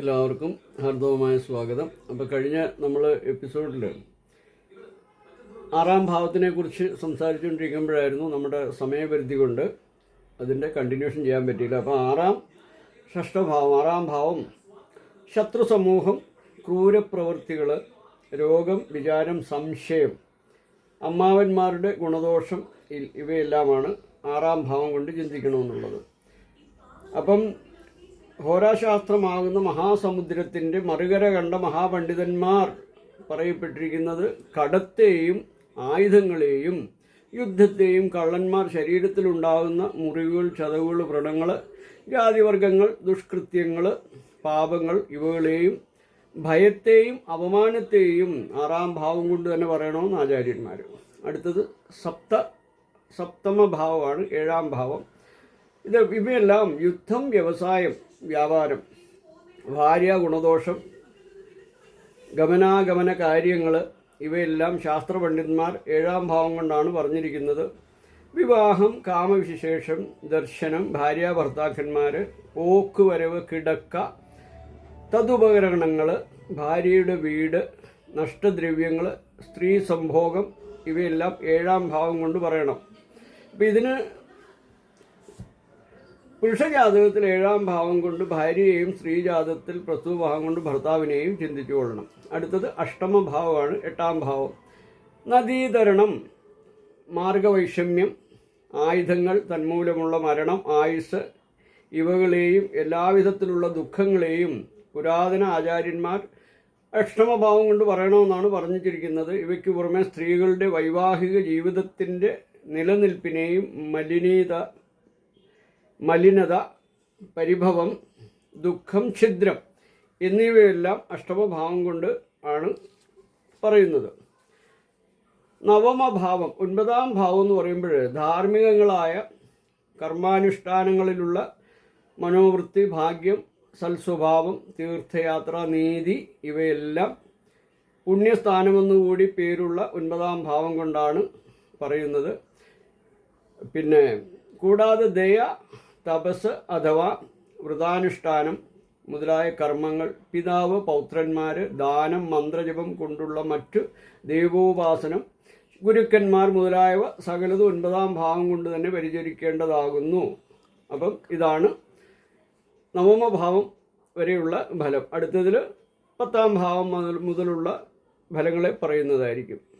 എല്ലാവർക്കും ഹാർദവമായ സ്വാഗതം. അപ്പോൾ കഴിഞ്ഞ നമ്മൾ എപ്പിസോഡിൽ ആറാം ഭാവത്തിനെ കുറിച്ച് സംസാരിച്ചുകൊണ്ടിരിക്കുമ്പോഴായിരുന്നു നമ്മുടെ സമയപരിധി കൊണ്ട് അതിന്റെ കണ്ടിന്യൂഷൻ ചെയ്യാൻ പറ്റിയില്ല. അപ്പോൾ ആറാം ഷഷ്ടഭാവം ആറാം ഭാവം ശത്രു സമൂഹം ക്രൂരപ്രവൃത്തികൾ രോഗം വിചാരം സംശയം അമ്മാവന്മാരുടെ ഗുണദോഷം ഇവയെല്ലാമാണ് ആറാം ഭാവം കൊണ്ട് ചിന്തിക്കണമെന്നുള്ളത്. അപ്പം ഹോരാശാസ്ത്രമാകുന്ന മഹാസമുദ്രത്തിന്റെ മറുകര കണ്ട മഹാപണ്ഡിതന്മാർ പറയപ്പെട്ടിരിക്കുന്നത് കടത്തെയും ആയുധങ്ങളെയും യുദ്ധത്തെയും കള്ളന്മാർ ശരീരത്തിലുണ്ടാകുന്ന മുറിവുകൾ ചതവുകൾ വ്രണങ്ങൾ ജാതിവർഗങ്ങൾ ദുഷ്കൃത്യങ്ങൾ പാപങ്ങൾ ഇവകളെയും ഭയത്തെയും അപമാനത്തെയും ആറാം ഭാവം കൊണ്ട് തന്നെ പറയണമെന്ന് ആചാര്യന്മാർ അടുത്തത് സപ്ത സപ്തമ ഭാവമാണ് ഏഴാം ഭാവം. ഇത് ഇവയെല്ലാം യുദ്ധം വ്യവസായം വ്യാപാരം ഭാര്യ ഗുണദോഷം ഗമനാഗമന കാര്യങ്ങൾ ഇവയെല്ലാം ശാസ്ത്രപണ്ഡിതന്മാർ ഏഴാം ഭാവം കൊണ്ടാണ് പറഞ്ഞിരിക്കുന്നത്. വിവാഹം കാമവിശേഷം ദർശനം ഭാര്യ ഭർത്താക്കന്മാർ പോക്കുവരവ് കിടക്ക തതുപകരണങ്ങൾ ഭാര്യയുടെ വീട് നഷ്ടദ്രവ്യങ്ങൾ സ്ത്രീ സംഭോഗം ഇവയെല്ലാം ഏഴാം ഭാവം കൊണ്ട് പറയണം. അപ്പം ഇതിന് പുരുഷജാതകത്തിൽ ഏഴാം ഭാവം കൊണ്ട് ഭാര്യയെയും സ്ത്രീജാതകത്തിൽ പ്രസ്തുത ഭാവം കൊണ്ട് ഭർത്താവിനെയും ചിന്തിച്ചു കൊള്ളണം. അടുത്തത് അഷ്ടമഭാവമാണ് എട്ടാം ഭാവം. നദീതരണം മാർഗവൈഷമ്യം ആയുധങ്ങൾ തന്മൂലമുള്ള മരണം ആയുസ് ഇവകളെയും എല്ലാവിധത്തിലുള്ള ദുഃഖങ്ങളെയും പുരാതന ആചാര്യന്മാർ അഷ്ടമഭാവം കൊണ്ട് പറയണമെന്നാണ് പറഞ്ഞിരിക്കുന്നത്. ഇവയ്ക്ക് പുറമെ സ്ത്രീകളുടെ വൈവാഹിക ജീവിതത്തിന്റെ നിലനിൽപ്പിനെയും മലിനീത മലിനത പരിഭവം ദുഃഖം ഛിദ്രം എന്നിവയെല്ലാം അഷ്ടമഭാവം കൊണ്ട് ആണ് പറയുന്നത്. നവമഭാവം ഒൻപതാം ഭാവം എന്ന് പറയുമ്പോൾ ധാർമ്മികങ്ങളായ കർമാനുഷ്ഠാനങ്ങളിലുള്ള മനോവൃത്തി ഭാഗ്യം സൽസ്വഭാവം തീർത്ഥയാത്ര നീതി ഇവയെല്ലാം പുണ്യസ്ഥാനമെന്നുകൂടി പേരുള്ള ഒൻപതാം ഭാവം കൊണ്ടാണ് പറയുന്നത്. പിന്നെ കൂടാതെ ദയ തപസ് അഥവാ വ്രതാനുഷ്ഠാനം മുതലായ കർമ്മങ്ങൾ. പിതാവ് പൗത്രന്മാർ ദാനം മന്ത്രജപം കൊണ്ടുള്ള മറ്റു ദൈവോപാസനം ഗുരുക്കന്മാർ മുതലായവ സകലത് ഒൻപതാം ഭാഗം കൊണ്ട് തന്നെ പരിചരിക്കേണ്ടതാകുന്നു. അപ്പം ഇതാണ് നവമഭാവം വരെയുള്ള ഫലം. അടുത്തതിൽ പത്താം ഭാവം മുതലുള്ള ഫലങ്ങളെ പറയുന്നതായിരിക്കും.